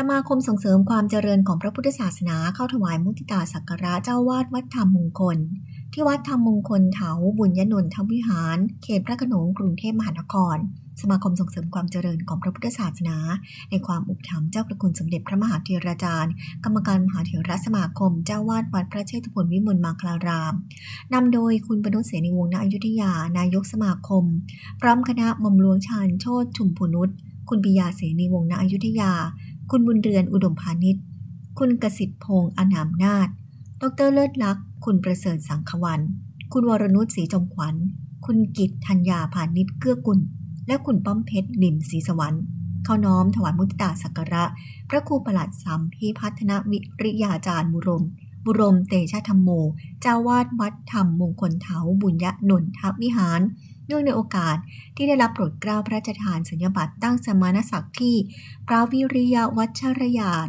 สมาคมส่งเสริมความเจริญของพระพุทธศาสนาเข้าถวายมุทิตาสักการะเจ้าวาดวัดธรรมมงคล ที่วัดธรรมมงคลเถาบุญยนนทวิหาร เขตพระโขนงกรุงเทพมหานคร สมาคมส่งเสริมความเจริญของพระพุทธศาสนา ในความอุปถัมภ์เจ้าประคุณสมเด็จพระมหาเถราจารย์ กรรมการมหาเถรสมาคม เจ้าวาดวัดพระเชตุพนวิมลมาคลารามนำโดยคุณปนุษเสนีวงศ์ณอยุธยา นายกสมาคม พร้อมคณะมอมหลวงชาญโชติชุมพูนุชคุณปิยาเสนีวงศ์ณอยุธยา คุณบุญเรือนอุดมพาณิชย์ คุณกสิทธิพงษ์อนามนาถดรเลิศลักษณ์คุณประเสริฐสังขวัน คุณวรนุชศรีจอมขวัญ คุณกิตธัญญาพาณิชย์เกื้อกุล และคุณป้อมเพชรลิมศรีสวรรค์เข้าน้อมถวายมุติตาสักการะ พระครูประหลัดสัมพีพัฒนวิริยาจารย์บุรม บุรมเตชะธรรมโม เจ้าวาดวัดธรรมมงคลเถาบุญยะนนทวิหาร เนื่องในโอกาสที่ได้รับโปรดเกล้าพระราชทานสัญญบัตรตั้งสมณศักดิ์ที่พระวิริยวัชรยาน